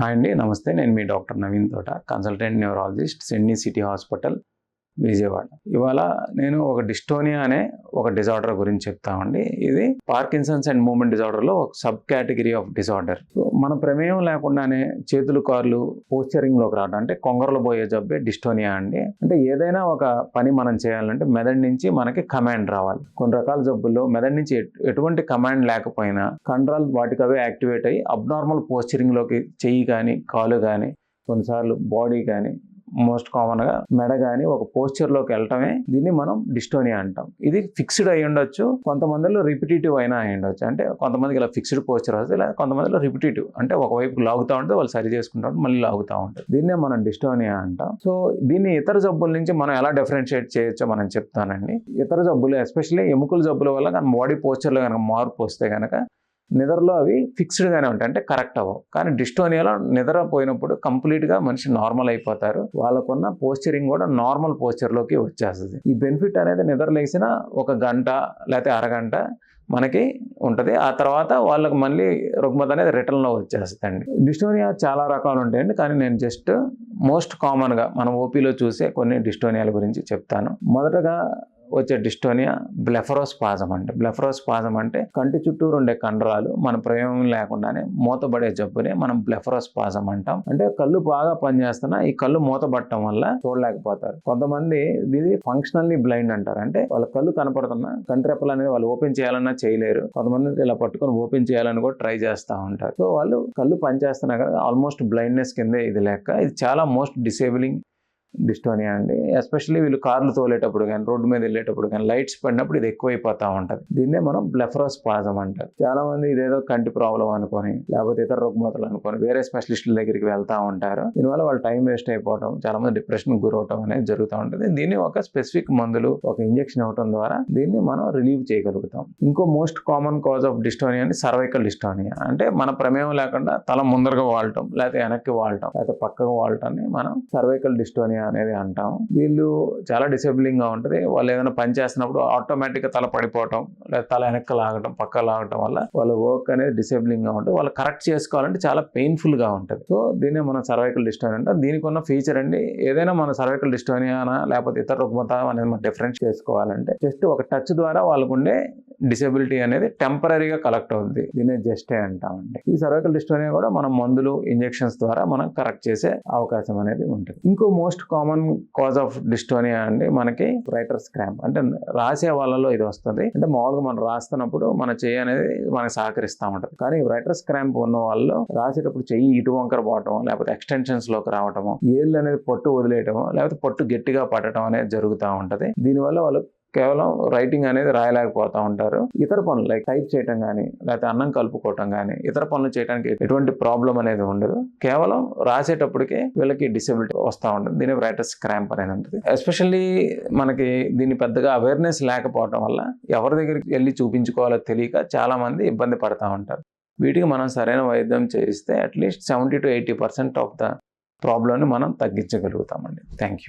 Hi అండి నమస్తే. నేను మీ doctor Naveen Thota consultant neurologist Sydney city hospital Vijayawada. ఇవాళ నేను ఒక డిస్టోనియా అనే ఒక డిజార్డర్ గురించి చెప్తామండి ఇది పార్కిన్సన్స్ అండ్ మూమెంట్ డిజార్డర్లో ఒక సబ్ కేటగిరీ ఆఫ్ డిజార్డర్. మన ప్రమేయం లేకుండానే చేతులు కార్లు పోస్చరింగ్లోకి రావడం అంటే కొంగరలు పోయే జబ్బే డిస్టోనియా అండి. అంటే ఏదైనా ఒక పని మనం చేయాలంటే మెదడు నుంచి మనకి కమాండ్ రావాలి. కొన్ని రకాల జబ్బుల్లో మెదడు నుంచి ఎటువంటి కమాండ్ లేకపోయినా కండరాలు వాటికి అవే యాక్టివేట్ అయ్యి అబ్నార్మల్ పోస్చరింగ్లోకి చెయ్యి కానీ కాలు కానీ కొన్నిసార్లు బాడీ కానీ మోస్ట్ కామన్గా మెడ కానీ ఒక పోస్చర్లోకి వెళ్ళటమే దీన్ని మనం డిస్టోనియా అంటాం. ఇది ఫిక్స్డ్ అయి ఉండొచ్చు. కొంతమందిలో రిపిటేటివ్ అయినా అయి ఉండొచ్చు. అంటే కొంతమందికి ఇలా ఫిక్స్డ్ పోస్చర్ వస్తుంది లేదా కొంతమందిలో రిపిటేటివ్ అంటే ఒకవైపు లాగుతూ ఉంటే వాళ్ళు సరి చేసుకుంటూ మళ్ళీ లాగుతూ ఉంటారు దీన్నే మనం డిస్టోనియా అంటాం. సో దీన్ని ఇతర జబ్బుల నుంచి మనం ఎలా డిఫరెన్షియేట్ చేయొచ్చో మనం చెప్తానండి. ఇతర జబ్బులు ఎస్పెషల్లీ ఎముకల జబ్బుల వల్ల కానీ బాడీ పోస్చర్లో కనుక మార్పు వస్తే కనుక నిద్రలో అవి ఫిక్స్డ్గానే ఉంటాయి. అంటే కరెక్ట్ అవ్వవు. కానీ డిస్టోనియాలో నిద్ర పోయినప్పుడు కంప్లీట్గా మనిషి నార్మల్ అయిపోతారు. వాళ్ళకున్న పోస్చరింగ్ కూడా నార్మల్ పోస్చర్లోకి వచ్చేస్తుంది. ఈ బెనిఫిట్ అనేది నిద్ర లేచిన ఒక గంట లేకపోతే అరగంట మనకి ఉంటుంది. ఆ తర్వాత వాళ్ళకి మళ్ళీ రుగ్మత అనేది రిటర్న్లో వచ్చేస్తుందండి. డిస్టోనియా చాలా రకాలు ఉంటాయండి. కానీ నేను జస్ట్ మోస్ట్ కామన్గా మనం ఓపీలో చూసే కొన్ని డిస్టోనియాల గురించి చెప్తాను. మొదటగా వచ్చే డిస్టోనియా బ్లెఫరోస్పాజం అంటే బ్లెఫరోస్పాజం అంటే కంటి చుట్టూరు ఉండే కండరాలు మన ప్రయోగం లేకుండానే మూతబడే జబ్బునే మనం బ్లెఫరోస్పాజం అంటాం. అంటే కళ్ళు బాగా పనిచేస్తున్నా ఈ కళ్ళు మూతబట్టడం వల్ల చూడలేకపోతారు. కొంతమంది ఇది ఫంక్షనల్లీ బ్లైండ్ అంటారు. అంటే వాళ్ళ కళ్ళు కనపడుతున్నా కంట్రెప్పలు అనేది వాళ్ళు ఓపెన్ చేయాలన్నా చేయలేరు. కొంతమంది ఇలా పట్టుకొని ఓపెన్ చేయాలని కూడా ట్రై చేస్తూ ఉంటారు. సో వాళ్ళు కళ్ళు పనిచేస్తున్నా కదా ఆల్మోస్ట్ బ్లైండ్నెస్ కిందే ఇది లెక్క. ఇది చాలా మోస్ట్ డిసేబులింగ్ డిస్టోనియా అండి. ఎస్పెషల్లీ వీళ్ళు కార్లు తోలేటప్పుడు కానీ రోడ్డు మీద వెళ్ళేటప్పుడు కానీ లైట్స్ పడినప్పుడు ఇది ఎక్కువైపోతూ ఉంటుంది. దీన్నే మనం బ్లెఫరోస్పాజం అంటారు. చాలా మంది ఇదేదో కంటి ప్రాబ్లం అనుకొని లేకపోతే ఇతర రుగ్మతలు అనుకొని వేరే స్పెషలిస్టుల దగ్గరికి వెళ్తూ ఉంటారు. దీనివల్ల వాళ్ళు టైం వేస్ట్ అయిపోవడం చాలా మంది డిప్రెషన్ గురవటం అనేది జరుగుతూ ఉంటుంది. దీన్ని ఒక స్పెసిఫిక్ మందులు ఒక ఇంజెక్షన్ ఇవ్వడం ద్వారా దీన్ని మనం రిలీవ్ చేయగలుగుతాం. ఇంకో most common cause of dystonia అని సర్వైకల్ డిస్టోనియా. అంటే మన ప్రమేయం లేకుండా తల ముందరగా వాడటం లేకపోతే వెనక్కి వాడటం లేకపోతే పక్కగా వాడటాన్ని మనం సర్వైకల్ డిస్టోనియా అనేది అంటాం. వీళ్ళు చాలా డిసేబులింగ్గా ఉంటుంది. వాళ్ళు ఏదైనా పని చేస్తున్నప్పుడు ఆటోమేటిక్గా తల పడిపోవటం లేదా తల వెనక్కి లాగటం పక్క లాగటం వల్ల వాళ్ళ వర్క్ అనేది డిసేబులింగ్గా ఉంటుంది. వాళ్ళు కరెక్ట్ చేసుకోవాలంటే చాలా పెయిన్ఫుల్గా ఉంటుంది. సో దీన్ని మనం సర్వైకల్ డిస్టోనియా అంటాం. దీనికి ఉన్న ఫీచర్ అండి ఏదైనా మన సర్వైకల్ డిస్టోనియానా లేకపోతే ఇతర రుగ్మత అనేది మనం డిఫరెన్స్ చేసుకోవాలంటే జస్ట్ ఒక టచ్ ద్వారా వాళ్ళకు ఉండే డిసేబిలిటీ అనేది టెంపరీగా కలెక్ట్ అవుతుంది దీన్ని జస్టే అంటామండి. ఈ సర్వైకల్ డిస్టోనియా కూడా మనం మందులు ఇంజెక్షన్స్ ద్వారా మనం కరెక్ట్ చేసే అవకాశం అనేది ఉంటుంది. ఇంకో most common cause of dystonia అండి మనకి రైటర్స్ క్రాంప్. అంటే రాసే వాళ్ళలో ఇది వస్తుంది. అంటే మామూలుగా మనం రాస్తున్నప్పుడు మన చెయ్యి అనేది మనకి సహకరిస్తూ ఉంటుంది. కానీ రైటర్స్ క్రాంప్ ఉన్న వాళ్ళు రాసేటప్పుడు చెయ్యి ఇటు వంకర పోవటం లేకపోతే ఎక్స్టెన్షన్స్లోకి రావటము ఏళ్ళు అనేది పట్టు వదిలేయటము లేకపోతే పట్టు గట్టిగా పట్టడం అనేది జరుగుతూ ఉంటుంది. దీనివల్ల వాళ్ళు కేవలం రైటింగ్ అనేది రాయలేకపోతూ ఉంటారు. ఇతర పనులు లైక్ టైప్ చేయటం కానీ లేకపోతే అన్నం కలుపుకోవటం కానీ ఇతర పనులు చేయడానికి ఎటువంటి ప్రాబ్లం అనేది ఉండదు. కేవలం రాసేటప్పటికే వీళ్ళకి డిసెబిలిటీ వస్తూ ఉంటుంది. దీని రైటర్స్ క్రాంప్ అనేది ఉంటుంది. ఎస్పెషల్లీ మనకి దీన్ని పెద్దగా అవేర్నెస్ లేకపోవటం వల్ల ఎవరి దగ్గరికి వెళ్ళి చూపించుకోవాలో తెలియక చాలామంది ఇబ్బంది పడుతూ ఉంటారు. వీటికి మనం సరైన వైద్యం చేయిస్తే at least seventy to eighty percent of the ప్రాబ్లమ్ని మనం తగ్గించగలుగుతామండి. Thank you